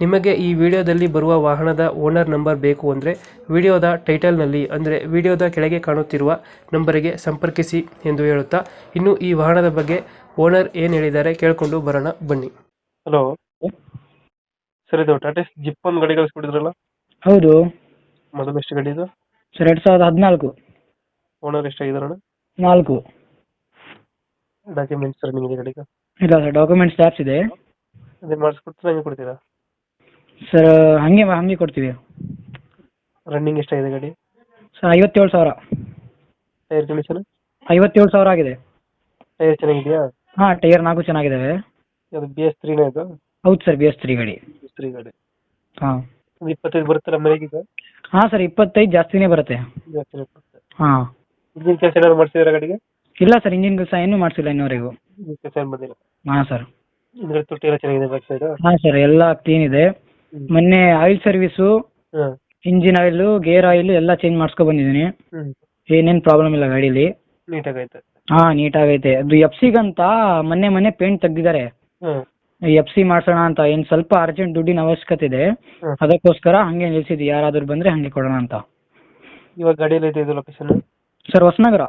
ನಿಮಗೆ ಈ ವಿಡಿಯೋದಲ್ಲಿ ಬರುವ ವಾಹನದ ಓನರ್ ನಂಬರ್ ಬೇಕು ಅಂದರೆ ವಿಡಿಯೋದ ಟೈಟಲ್ನಲ್ಲಿ ಅಂದರೆ ವಿಡಿಯೋದ ಕೆಳಗೆ ಕಾಣುತ್ತಿರುವ ನಂಬರಿಗೆ ಸಂಪರ್ಕಿಸಿ ಎಂದು ಹೇಳುತ್ತಾ ಇನ್ನು ಈ ವಾಹನದ ಬಗ್ಗೆ ಓನರ್ ಏನು ಹೇಳಿದ್ದಾರೆ ಕೇಳಿಕೊಂಡು ಬರೋಣ ಬನ್ನಿ. ಹಲೋ. ಸರ್ ಇದು ಟಾಟಾ ಜಿಪ್ ಒಂದು ಗಾಡಿ ಕಳಿಸ್ಬಿಟ್ಟಿದ್ರಲ್ಲ ಹೌದು. ಮೊದಲು ಎಷ್ಟು ಗಾಡಿ ಇದು? ಸರ್ ಎರಡು ಸಾವಿರದ ಹದಿನಾಲ್ಕು. ಓನರ್ ಎಷ್ಟಾಗಿದಾರಣ ನಾಲ್ಕು. ಡಾಕ್ಯುಮೆಂಟ್ಸ್ ಸರ್ ನಿಮಗೆ ಗಾಡಿಗೆ ಇಲ್ಲ ಸರ್ ಡಾಕ್ಯುಮೆಂಟ್ಸ್ ಟ್ಯಾಪ್ಸ್ ಇದೆ. ಅದೇ ಮಾಡಿಸ್ಕೊಡ್ತೀರಾ ಹಂಗೆ ಕೊಡ್ತೀರಾ? ಸರ್ ಹಾಗೆ ಹಾಗೆ ಕೊಡ್ತೀವಿ. ರನ್ನಿಂಗ್ ಎಷ್ಟಾಗಿದೆ ಗಾಡಿ? ಸರ್ ಐವತ್ತೇಳು ಸಾವಿರ. ಟೈರ್ ಕಂಡೀಷನ್ ಐವತ್ತೇಳು ಸಾವಿರ ಆಗಿದೆ. ಟೈರ್ ಚೆನ್ನಾಗಿದೆಯಾ? ಹಾಂ ಟೈರ್ ನಾಲ್ಕು ಚೆನ್ನಾಗಿದ್ದಾವೆ ಅದು ಬಿ ಎಸ್ ತ್ರೀನೇ ಇದು ಹೌದು ಸರ್ ಬಿ ಎಸ್ ತ್ರೀ ಗಾಡಿ. ಎಸ್ ತ್ರೀ ಗಾಡಿ. ಹಾಂ. ಒಂದು ಇಪ್ಪತ್ತೈದು ಬರುತ್ತಲ್ಲ ಮನೆಗೆ ಈಗ? ಹಾಂ ಸರ್ ಇಪ್ಪತ್ತೈದು ಜಾಸ್ತಿನೇ ಬರುತ್ತೆ. ಬರುತ್ತೆ. ಹಾಂ. ಇಂಜಿನ್ ಕೆಲಸ ಏನಾದ್ರು ಮಾಡ್ಸಿದಾರ ಗಾಡಿಗೆ? ಇಲ್ಲ ಸರ್ ಇಂಜಿನ್ ಕೆಲಸ ಏನೂ ಮಾಡಿಸಿಲ್ಲ ಇನ್ನೂವರೆಗೂ. ಕೆಲಸ ಏನು ಬಂದಿಲ್ಲ ಹಾಂ ಸರ್. ಹಿಂದ್ಗಡೆ ತೊಟ್ಟಿ ಎಲ್ಲ ಚೆನ್ನಾಗಿದೆ ಬ್ಯಾಕ್ ಸೈಡ್ ಹಾಂ ಸರ್ ಎಲ್ಲ ಕ್ಲೀನ್ ಇದೆ. ಮೊನ್ನೆ ಆಯಿಲ್ ಸರ್ವಿಸ್ ಹಾಂ. ಇಂಜಿನ್ ಆಯಿಲ್ ಗೇರ್ ಆಯಿಲ್ ಎಲ್ಲ ಚೇಂಜ್ ಮಾಡಿಸ್ಕೊ ಬಂದಿದ್ದೀನಿ. ಏನೇನ್ ಏನೇನು ಪ್ರಾಬ್ಲಮ್ ಇಲ್ಲ ಗಾಡಿಲಿ. ಹಾ ನೀಟ್ ಆಗೈತೆ ಅದು ಎಫ್ ಸಿಗಂತ ಮೊನ್ನೆ ಮೊನ್ನೆ ಪೇಂಟ್ ತೆಗ್ದಿದ್ದಾರೆ. ಹಾಂ. ಎಫ್ ಸಿ ಮಾಡ್ಸೋಣ ಅಂತ ಏನು ಸ್ವಲ್ಪ ಅರ್ಜೆಂಟ್ ದುಡ್ಡಿನ ಅವಶ್ಯಕತೆ ಇದೆ. ಅದಕ್ಕೋಸ್ಕರ ಹಂಗೆ ನಿಲ್ಸಿದ್ವಿ. ಯಾರಾದರೂ ಬಂದ್ರೆ ಹಂಗೆ ಕೊಡೋಣ ಅಂತ. ಇವಾಗ ಗಾಡಿಯಲ್ಲಿ ಇದೆ ಇದು location sir Hosanagara.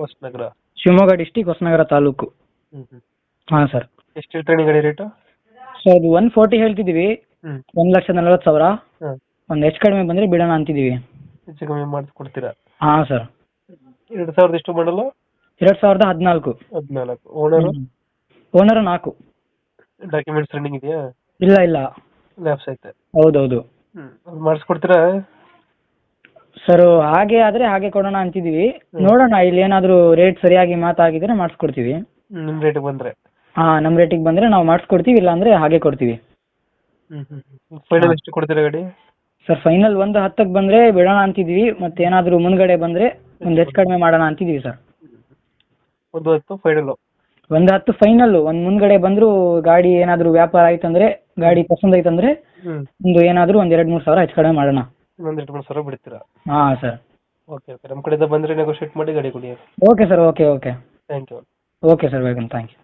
Hosanagara. Shivamogga district Hosanagara taluk. ಹಾ ಹ್ಞೂ ಹಾಂ ಸರ್. ಎಷ್ಟು ಗಾಡಿ ರೇಟು ಸರ್ ಅದು ಒನ್ ಫೋರ್ಟಿ ಹೇಳ್ತಿದ್ದೀವಿ. ಒಂದು ಲಕ್ಷ ನಲವತ್ತು ಸಾವಿರ. ಒಂದ್ ಒಂದು ಹೆಚ್ಚು ಕಡಿಮೆ ಬಂದ್ರೆ ಬಿಡೋಣ ಅಂತಿದೀವಿ. ಹೆಚ್ಚು ಕಮ್ಮಿ ಮಾಡಿ ಕೊಡ್ತೀರಾ ಹಾ ಸರ್. ಎರಡು ಸಾವಿರದ ಎಷ್ಟು ಮಾಡಲು? ಎರಡ್ ಸಾವಿರದ ಹದಿನಾಲ್ಕು. ಹದಿನಾಲ್ಕು. ಓನರು ಓನರು ನಾಲ್ಕು. ಡಾಕ್ಯುಮೆಂಟ್ಸ್ ರನ್ನಿಂಗ್ ಇದೆಯಾ? ಇಲ್ಲ ಇಲ್ಲ. ಲ್ಯಾಪ್ಸ್ ಐತೆ ಹೌದೌದು. ಹ್ಮ್. ಅದು ಮಾಡಿಸ್ಕೊಡ್ತೀರಾ? ಸರ್ ಹಾಗೆ ಆದ್ರೆ ಹಾಗೆ ಕೊಡೋಣ ಅಂತಿದೀವಿ. ನೋಡೋಣ ಇಲ್ಲಿ ಏನಾದ್ರು ರೇಟ್ ಸರಿಯಾಗಿ ಮಾತಾಗಿದ್ರೆ ಮಾಡಿಸ್ಕೊಡ್ತೀವಿ. ನಿಮ್ಮ ರೇಟಿಗೆ ಬಂದರೆ. ಹಾ ನಮ್ಮ ರೇಟಿಗೆ ಬಂದ್ರೆ ನಾವು ಮಾಡಿಸ್ಕೊಡ್ತೀವಿ ಇಲ್ಲಾಂದರೆ ಹಾಗೆ ಕೊಡ್ತೀವಿ. ಫೈನಲ್ ಎಷ್ಟು ಕೊಡ್ತೀರಾ ಗಾಡಿ? ಸರ್ ಫೈನಲ್ ಒಂದು ಹತ್ತಕ್ಕೆ ಬಂದರೆ ಬಿಡೋಣ ಅಂತಿದ್ವಿ ಮತ್ತೆ ಏನಾದರೂ ಮುಂದ್ಗಡೆ ಬಂದರೆ ಒಂದು ಹೆಚ್ಚು ಕಡಿಮೆ ಮಾಡೋಣ ಅಂತಿದ್ದೀವಿ ಸರ್. ಒಂದು ಹತ್ತು ಫೈನಲ್ ಒಂದು ಹತ್ತು ಫೈನಲ್ಲು ಒಂದು ಮುಂದ್ಗಡೆ ಬಂದರೂ ಗಾಡಿ ಏನಾದರೂ ವ್ಯಾಪಾರ ಆಯ್ತಂದ್ರೆ ಗಾಡಿ ಪಸಂದ್ ಆಯ್ತಂದ್ರೆ ಹ್ಞೂ ಒಂದು ಏನಾದರೂ ಒಂದು ಎರಡು ಮೂರು ಸಾವಿರ ಹೆಚ್ಚು ಕಡಿಮೆ ಮಾಡೋಣ. ಇನ್ನೊಂದು ಎರಡು ಮೂರು ಸಾವಿರ ಬಿಡ್ತೀರಾ? ಹಾಂ ಸರ್. ಓಕೆ ಓಕೆ ನಮ್ಮ ಕಡೆಯಿಂದ ಬಂದರೆ ನೆಗೋಷಿಯೇಟ್ ಮಾಡಿ ಗಾಡಿ ಕೊಡಿ. Okay sir okay okay thank you okay sir welcome thank you